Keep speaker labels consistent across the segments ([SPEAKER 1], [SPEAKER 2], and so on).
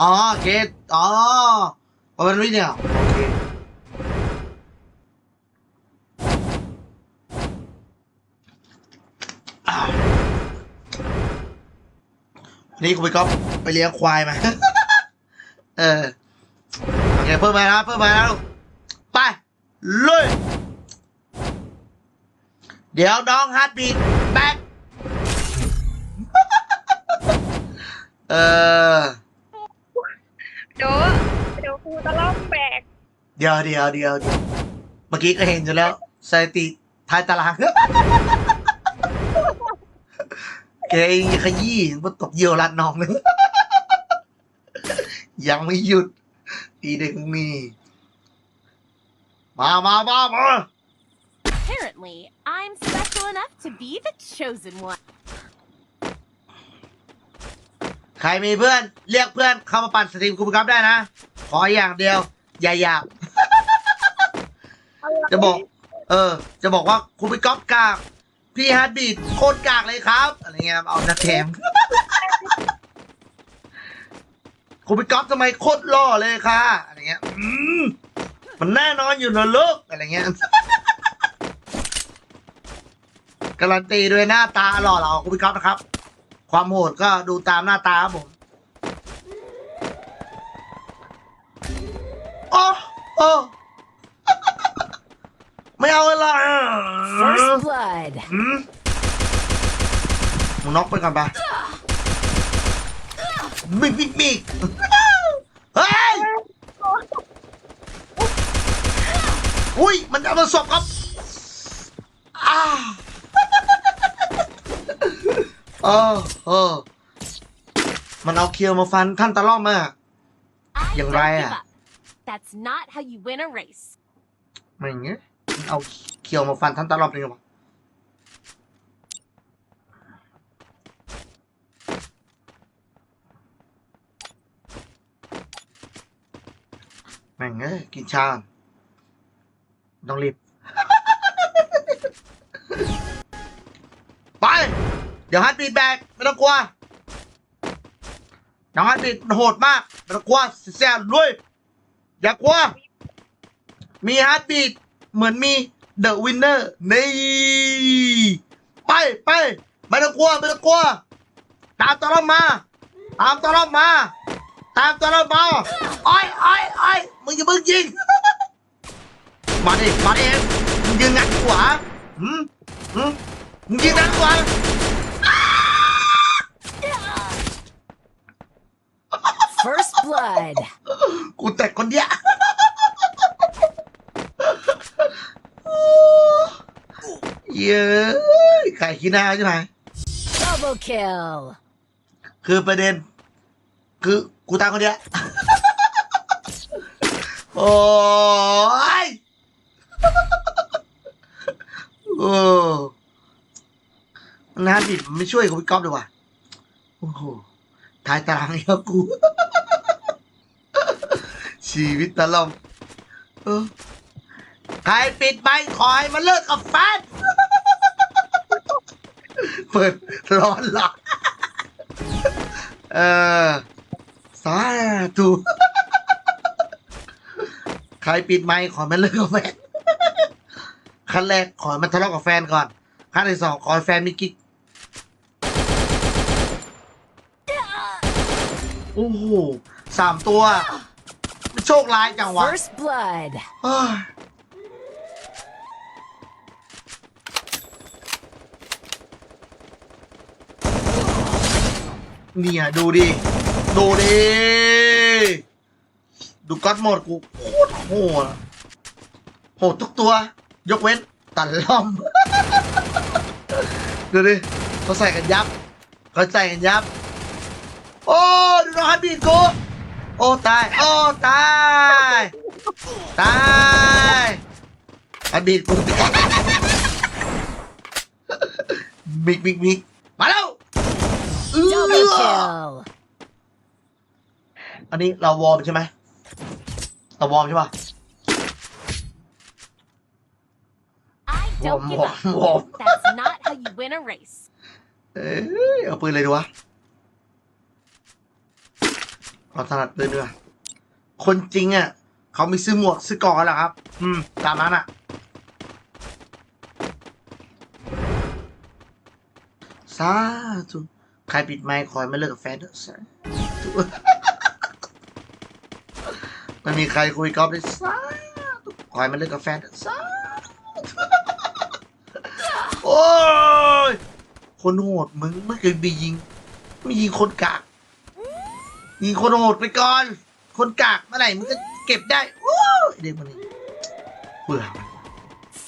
[SPEAKER 1] อ๋อโอเคอ๋อประมาณนี้เนี่ยวันนี้คุณไปก๊อฟไปเลี้ยงควายมา เออโอเคเพิ่มมาแล้วเพิ่มมาแล้วลูก ไปลุยเดี๋ยวน้องฮาร์ดบีทแบ็คเออ
[SPEAKER 2] เดี๋ยวครูจะล่อมแบก
[SPEAKER 1] เดี๋ยวเดี๋ยวเดี๋ยวเดี๋ยวเมื่อกี้ก็เห็นอยู่แล้วสถิติท้ายตาราง แกยังขยี้มันตกเยี่ยวรัดน้องเลยยังไม่หยุดอีเด็กนี่มามามามา
[SPEAKER 3] Apparently, I'm special enough to be the chosen one.
[SPEAKER 1] ใครมีเพื่อนเรียกเพื่อนเข้ามาปั่นสตรีมคุณครับได้นะ ขออย่างเดียว อย่าหยาบ จะบอก เออ จะบอกว่าคุณไปก๊อปกาก พี่ฮาร์ดบีดโคตรกากเลยครับ อะไรเงี้ยเอานักแถมคุณไปก๊อปทำไมโคตรหล่อเลยค่ะ อะไรเงี้ย อืมมันแน่นอนอยู่นะลูกอะไรเงี้ยการันตีด้วยหน้าตาหล่อเหลาของคุณไปก๊อปนะครับ ความโหดก็ดูตามหน้าตาครับผมโอ้โอ้ไม่เอาเวลา
[SPEAKER 3] First blood.
[SPEAKER 1] หืมมึงน็อกไปก่อนไปมิกมิกมิกเฮ้ย อุ้ย มันจะมาสบครับอ้า เออ เออ มันเอาเคียวมาฟันท่านตะล่อมมา
[SPEAKER 3] I
[SPEAKER 1] You're
[SPEAKER 3] don't
[SPEAKER 1] right.
[SPEAKER 3] give up. That's not how you win a race.
[SPEAKER 1] ไม่อย่างเงี้ยมันเอาเคียวมาฟันท่านตะล่อมจริงหรอแม่งเอ้ยกินชาต้องรีบ ดี๋ยวฮัตบีดแบกไม่ต้องกลัวน้องฮัตบีดโหดมากไม่ต้องกลัวแซ่บลุยอย่ากลัว มีฮาร์ดบีดเหมือนมีเดอะวินเนอร์นี่ไปไปไม่ต้องกลัวไม่ต้องกลัว ตามตัวเรามา ตามตัวเรามา ตามตัวเรามาไอ้ไอ้ไอ้อยมึงอย่าเพิ่งยิง มาดิมาดิมึงยืนงัดขวาหืมหืมมึงยืนงัดขวา
[SPEAKER 3] First blood.
[SPEAKER 1] กูแตกคนเดียวเย้ยไข่ขี้หน้าใช่ไหม
[SPEAKER 3] Double kill.
[SPEAKER 1] คือประเด็น คือกูตายคนเดียวโอ้ยโอ้น้าบิดไม่ช่วยกูพี่ก๊อฟเลยว่ะโอ้โห ทายตารางเยอะกู ชีวิตตะล่อมเออใครปิดไมค์ขอให้มันเลิกกับแฟนเปิดร้อนหลักเออสาธุใครปิดไมค์ขอมันเลิกกับแฟนขั้นแรกขอมันทะเลาะกับแฟนก่อนขั้นที่สองขอแฟนมีกิ๊กโอ้โหสามตัว โชคร้ายจังวะ
[SPEAKER 3] First blood.
[SPEAKER 1] เฮ้ยเนี่ยดูดิ ดูดิ ดูก๊อตโหมดกูโคตรโหดอะโหดทุกตัว ยกเว้นตันล่อม ดูดิเขาใส่กันยับเขาใส่กันยับ โอ้ ดูน้องฮันบีดกู โอ้ตาย โอ้ตาย ตายฮันบีดกูมิกมิกมิกมาแล้วอื้
[SPEAKER 3] Double
[SPEAKER 1] อ
[SPEAKER 3] kill.
[SPEAKER 1] อันนี้เราวอร์มใช่ไหมเราวอร์มใช่ป่ะ
[SPEAKER 3] I don't give
[SPEAKER 1] Whoa,
[SPEAKER 3] up.
[SPEAKER 1] whoa.
[SPEAKER 3] That's not how you win a race.
[SPEAKER 1] เอ้ยเอาปืนเลยดีวะ เราถนัดปืนด้วยคนจริงอะเขามีซื้อหมวกซื้อกอแหละครับ อืม ตามนั้นอะ สาธุใครปิดไมค์คอยไม่เลิกกับแฟนเถอะสาธุไม่มีใครคุยกอล์ฟเลยสาธุคอยไม่เลิกกับแฟนเถอะสาธุโอ้ย คนโหดมึงไม่เคยไปยิง ไม่ยิงคนกาก ยิงคนโหดไปก่อน คนกากเมื่อไหร่มึงจะเก็บได้โอ้ยเด็กมันนี่เบื่อมัน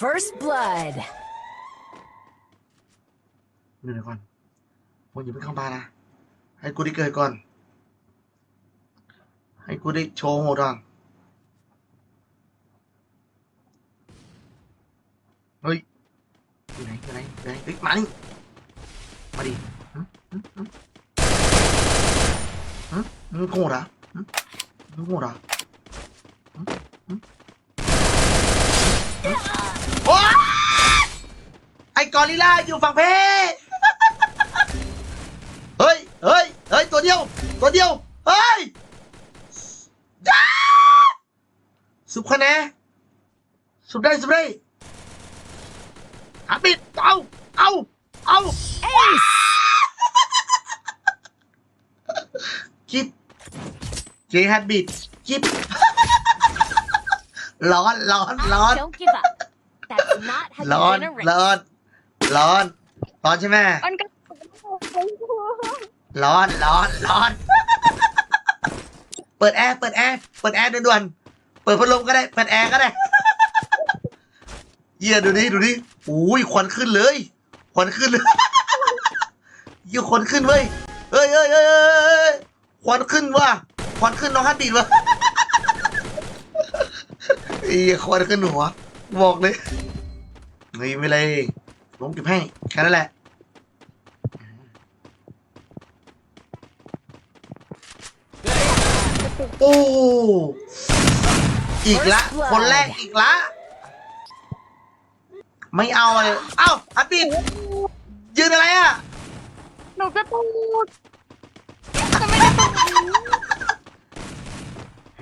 [SPEAKER 4] First blood.
[SPEAKER 1] เดี๋ยวก่อนมึงอย่าเพิ่งเข้ามานะ ให้กูได้เกิดก่อน ให้กูได้โชว์โหดก่อนเฮ้ยอยู่ไหนอยู่ไหนอยู่ไหนเฮ้ยมาดิมาดิ หึหึหึหึมึงโง่เหรอหึมึงโง่เหรอหึหึหึโอ๊ยไอ้กอริลล่าอยู่ฝั่งเพศเฮ้ยเฮ้ยเฮ้ยตัวเดียว ตัวเดียว เฮ้ย จ้าสุบคะแนนสุบได้สุบได้หาปิดเอาเอาเอา
[SPEAKER 4] Ace!
[SPEAKER 1] จิบเจฮัดบิดจิบร้อนร้อนร้อน
[SPEAKER 3] Don't give up. That's not how
[SPEAKER 1] ร้อน
[SPEAKER 3] you win a race.
[SPEAKER 1] ร้อน ร้อน ร้อนใช่ไหม
[SPEAKER 2] มันก็
[SPEAKER 1] ร้อนร้อนร้อน เปิดแอร์เปิดแอร์เปิดแอร์ด่วนๆเปิดพัดลมก็ได้เปิดแอร์ก็ได้เยี่ยดูดิดูดิอุ้ยควันขึ้นเลยควันขึ้นเลยเยี่ยควันขึ้นเว้ยเอ้ยเอ้ยเอ้ยเอ้ยเอ้ย ควันขึ้นว่ะควันขึ้นน้องฮัตบีดว่ะเอียควันขึ้นหัวบอกเลยเฮ้ยไม่เลยลงเก็บให้แค่นั้นแหละโอ้อีกละ คนแรกอีกละ ไม่เอาเลยเอ้าฮัตบียืนอะไรอะ
[SPEAKER 2] หนูก็ตูดทำไมได้ตูด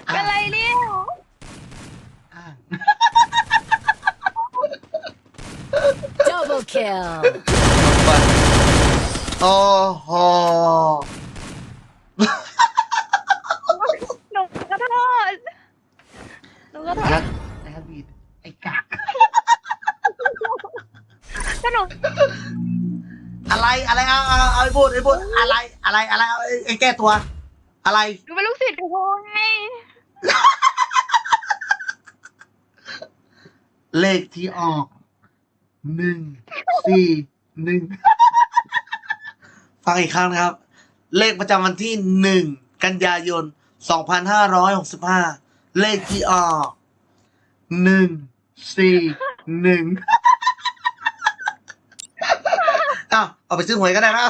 [SPEAKER 2] เป็นไรเนี่ย
[SPEAKER 1] อะ
[SPEAKER 4] Double kill.
[SPEAKER 1] โอ้โห
[SPEAKER 2] หนูก็โทษหนูก็โทษ
[SPEAKER 1] ฮัตฮัตบีดไอ้กาก
[SPEAKER 2] ก็หนู
[SPEAKER 1] อะไรอะไรเอาเอาเอาไอ้พูดไอ้พูดอะไรอะไรอะไรเอาไอ้ไอ้แก้ตัว อะไร
[SPEAKER 2] หนูเป็นลูกศิษย์ครูไง
[SPEAKER 1] เลขที่ออก หนึ่งสี่หนึ่งฟังอีกครั้งนะครับ เลขประจำวันที่หนึ่งกันยายนสองพันห้าร้อยหกสิบห้าเลขที่ออกหนึ่งสี่หนึ่งอ้าวเอาไปซื้อหวยก็ได้นะ